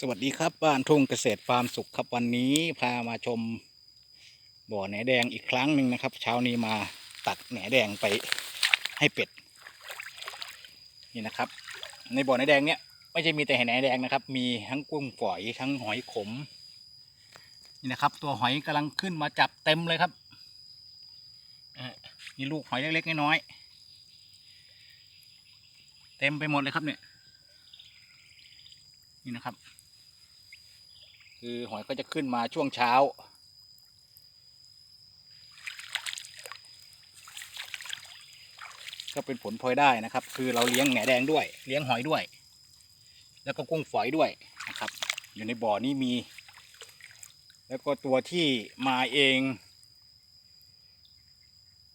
สวัสดีครับบ้านทุ่งเกษตรฟาร์มสุขครับวันนี้พามาชม บ่อแหนแดงอีกครั้งหนึ่งนะครับ เช้านี้มาตักแหนแดงไปให้เป็ด นี่นะครับ ในบ่อแหนแดงเนี้ยไม่ใช่มีแต่แหนแดงนะครับ มีทั้งกุ้งฝอยทั้งหอยขม นี่นะครับ ตัวหอยกำลังขึ้นมาจับเต็มเลยครับอะมีลูกหอยเล็กๆน้อยๆเต็มไปหมดเลยครับเนี่ยนี่นะครับ คือหอยก็จะขึ้นมาช่วงเช้า ก็เป็นผลพลอยได้นะครับ คือเราเลี้ยงแหนแดงด้วย เลี้ยงหอยด้วย แล้วก็กุ้งฝอยด้วยนะครับ อยู่ในบ่อนี้มี แล้วก็ตัวที่มาเอง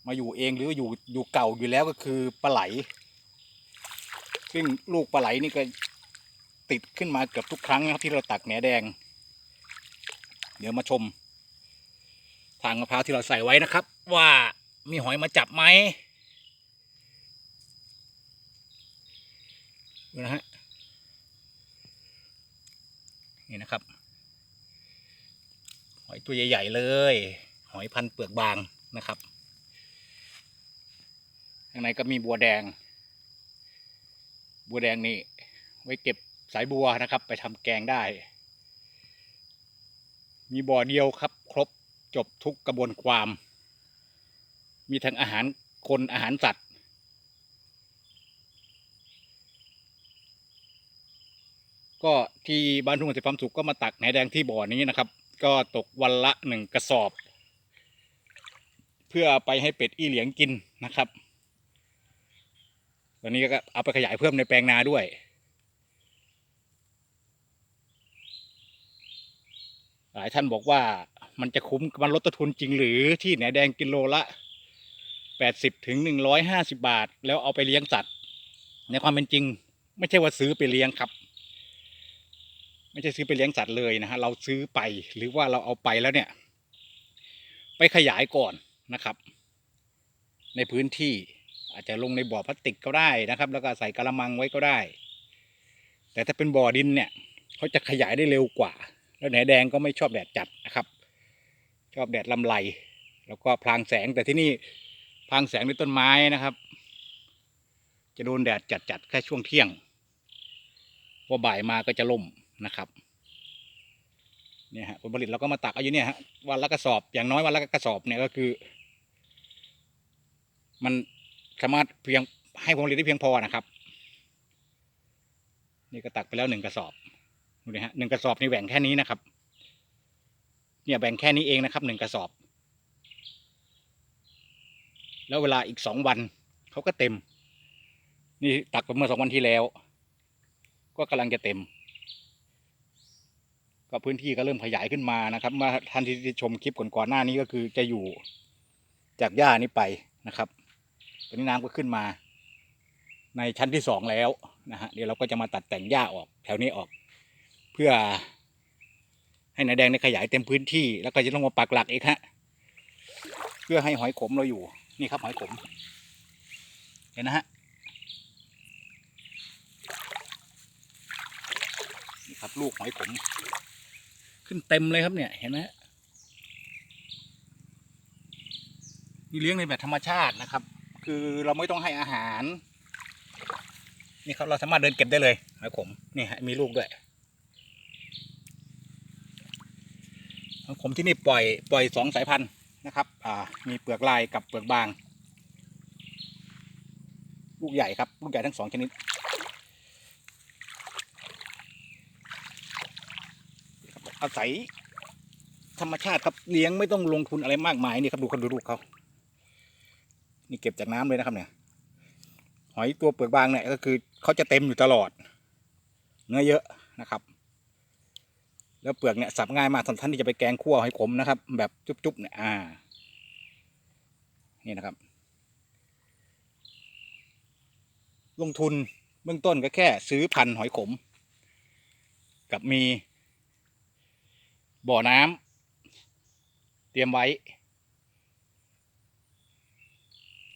มาอยู่เองหรืออยู่อยู่เก่าอยู่แล้วก็คือปลาไหล ซึ่งลูกปลาไหลนี่ก็ติดขึ้นมาเกือบทุกครั้งนะครับที่เราตักแหนแดง เดี๋ยวมาชม ทางมะพร้าวที่เราใส่ไว้นะครับ ว่ามีหอยมาจับไหมดูนะฮะนี่นะครับ หอยตัวใหญ่ ๆ เลย หอยพันเปลือกบางนะครับข้างในก็มีบัวแดง บัวแดงนี่ไว้เก็บสายบัวนะครับ ไปทำแกงได้ มีบ่อเดียวครับ ครบจบทุกกระบวนความ มีทั้งอาหารคนอาหารสัตว์ ก็ที่บ้านทุ่งเกษตรฟามสุขก็มาตักแหนแดงที่บ่อนี้นะครับ ก็ตกวันละหนึ่งกระสอบ เพื่อไปให้เป็ดอีเหลียงกินนะครับตอนนี้ก็เอาไปขยายเพิ่มในแปลงนาด้วย ลายท่านบอกว่ามันจะคุ้มมันลดต้นทุนจริงหรือที่แหนแดงกิโลละแปดสิบถึงหนึ่งร้อยห้าสิบาท แล้วเอาไปเลี้ยงสัตว์ ในความเป็นจริง ไม่ใช่ว่าซื้อไปเลี้ยงครับ ไม่ใช่ซื้อไปเลี้ยงสัตว์เลยนะฮะเราซื้อไปหรือว่าเราเอาไปแล้วเนี่ย ไปขยายก่อนนะครับ ในพื้นที่อาจจะลงในบ่อพลาสติกก็ได้นะครับ แล้วก็ใส่กระมังไว้ก็ได้ แต่ถ้าเป็นบ่อดินเนี่ยเขาจะขยายได้เร็วกว่า แล้วแหนแดงก็ไม่ชอบแดดจัดนะครับ ชอบแดดลำไรแล้วก็พลางแสงแต่ที่นี่พลางแสงด้วยต้นไม้นะครับ จะโดนแดดจัดจัดๆแค่ช่วงเที่ยงพอบ่ายมาก็จะล่มนะครับเนี่ยฮะผลผลิตเราก็มาตักเอาอยู่เนี่ยฮะวันละกระสอบอย่างน้อยวันละกระสอบเนี่ยก็คือ มันสามารถเพียงให้ผลผลิตได้เพียงพอนะครับ นี่ก็ตักไปแล้วหนึ่งกระสอบ ดูนะฮะหนึ่งกระสอบนี่แบ่งแค่นี้นะครับ เนี่ยแบ่งแค่นี้เองนะครับหนึ่งกระสอบ แล้วเวลาอีกสองวันเขาก็เต็ม นี่ตักไปเมื่อสองวันที่แล้ว ก็กำลังจะเต็ม ก็พื้นที่ก็เริ่มขยายขึ้นมานะครับมื่อท่านที่ชมคลิปก่อนๆหน้านี้ก็คือจะอยู่จากหญ้านี้ไปนะครับตอนนี้น้ำก็ขึ้นมา ในชั้นที่สองแล้วนะฮะเดี๋ยวเราก็จะมาตัดแต่งหญ้าออกแถวนี้ออก พื่อ ให้นายแดงได้ขยายเต็มพื้นที่ แล้วก็จะต้องมาปักหลักอีกฮะเพื่อให้หอยขมเราอยู่นี่ครับหอยขม เห็นนะฮะนี่ครับลูกหอยขม ขึ้นเต็มเลยครับเนี่ยเห็นไหมฮะนี่เลี้ยงในแบบธรรมชาตินะครับ คือเราไม่ต้องให้อาหาร นี่ครับเราสามารถเดินเก็บได้เลยหอยขมนี่ฮะมีลูกด้วย ผมที่นี่ปล่อยปล่อยสองสายพันธุ์นะครับ อ่า มีเปลือกลายกับเปลือกบาง ลูกใหญ่ครับ ลูกใหญ่ทั้งสองชนิดอาศัยธรรมชาติครับเลี้ยงไม่ต้องลงทุนอะไรมากมายนี่ครับดูเขาดูลูกเขานี่เก็บจากน้ำเลยนะครับ เนี่ย หอยตัวเปลือกบางเนี่ยก็คือเขาจะเต็มอยู่ตลอด เนื้อเยอะนะครับ แล้วเปลือกเนี่ยสับง่ายมากสำหรับท่านที่จะไปแกงคั่วให้ขมนะครับ แบบจุ๊บๆเนี่ยอ่า นี่นะครับ ลงทุนเบื้องต้นก็แค่ซื้อพันหอยขม กับมี บ่อน้ำเตรียมไว้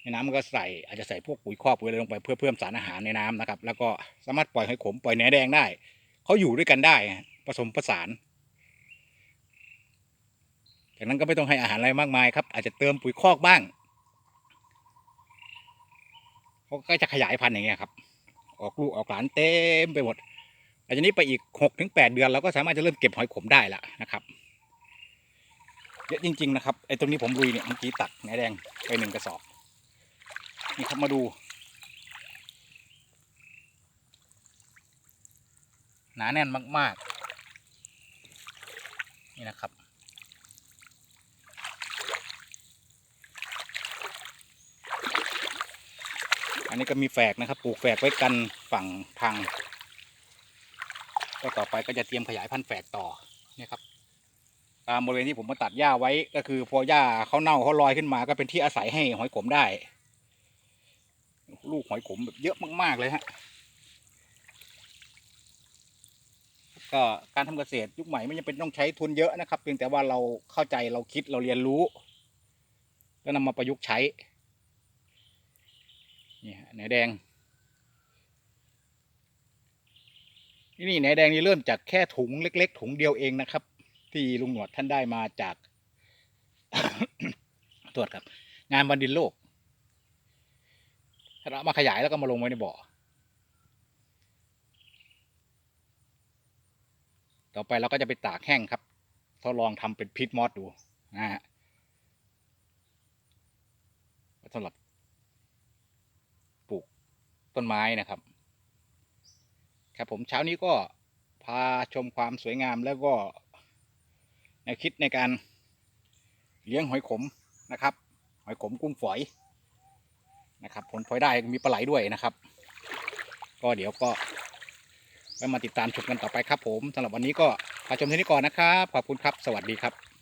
ในน้ำมันก็ใส่อาจจะใส่พวกปุ๋ยครอกปุ๋ยอะไรลงไปเพื่อเพิ่มสารอาหารในน้ำนะครับ แล้วก็สามารถปล่อยหอยขมปล่อยแหนแดงได้ เขาอยู่ด้วยกันได้ ผสมผสาน จากนั้นก็ไม่ต้องให้อาหารอะไรมากมายครับ อาจจะเติมปุ๋ยคอกบ้างเขาก็จะขยายพันธุ์อย่างเงี้ยครับ ออกลูกออกหลานเต็มไปหมดหลังจากนี้ไปอีกหกถึงแปดเดือนเราก็สามารถจะเริ่มเก็บหอยขมได้ละนะครับเยอะจริง ๆ นะครับไอ้ตรงนี้ผมลุยเนี่ยเมื่อกี้ตัดแหนแดงไปหนึ่งกระสอบ นี่ครับมาดูหนาแน่นมาก ๆ นี่นะครับ อันนี้ก็มีแฝกนะครับ ปลูกแฝกไว้กันฝั่งทางก็ต่อไปก็จะเตรียมขยายพันธุ์แฝกต่อเนี่ยครับตามบริเวณที่ผมมาตัดหญ้าไว้ก็คือพอหญ้าเขาเน่าเขาลอยขึ้นมา ก็เป็นที่อาศัยให้หอยขมได้ ลูกหอยขมแบบเยอะมากๆเลยฮะ ก็การทำเกษตรยุคใหม่ไม่จำเป็นต้องใช้ทุนเยอะนะครับ เพียงแต่ว่าเราเข้าใจเราคิดเราเรียนรู้ แล้วนำมาประยุกต์ใช้นี่ฮะแหนแดงนี่แหนแดงนี่เริ่มจากแค่ถุงเล็ก ๆ ถุงเดียวเองนะครับ ที่ลุงหนวดท่านได้มาจากตรวจครับ งานบันดินโลกถ้าเรามาขยายแล้วก็มาลงไว้ในบ่อ ต่อไปเราก็จะไปตากแห้งครับทดลองทำเป็นพิษมอสดูนะฮะสำหรับปลูกต้นไม้นะครับ ครับผมเช้านี้ก็พาชมความสวยงามแล้วก็แนวคิดในการเลี้ยงหอยขมนะครับ หอยขมกุ้งฝอยนะครับ ผลพลอยได้มีปลาไหลด้วยนะครับ ก็เดี๋ยวก็ ไว้มาติดตามชมกันต่อไปครับผมสำหรับวันนี้ก็ขอชมที่นี้ก่อนนะครับ ขอบคุณครับ สวัสดีครับ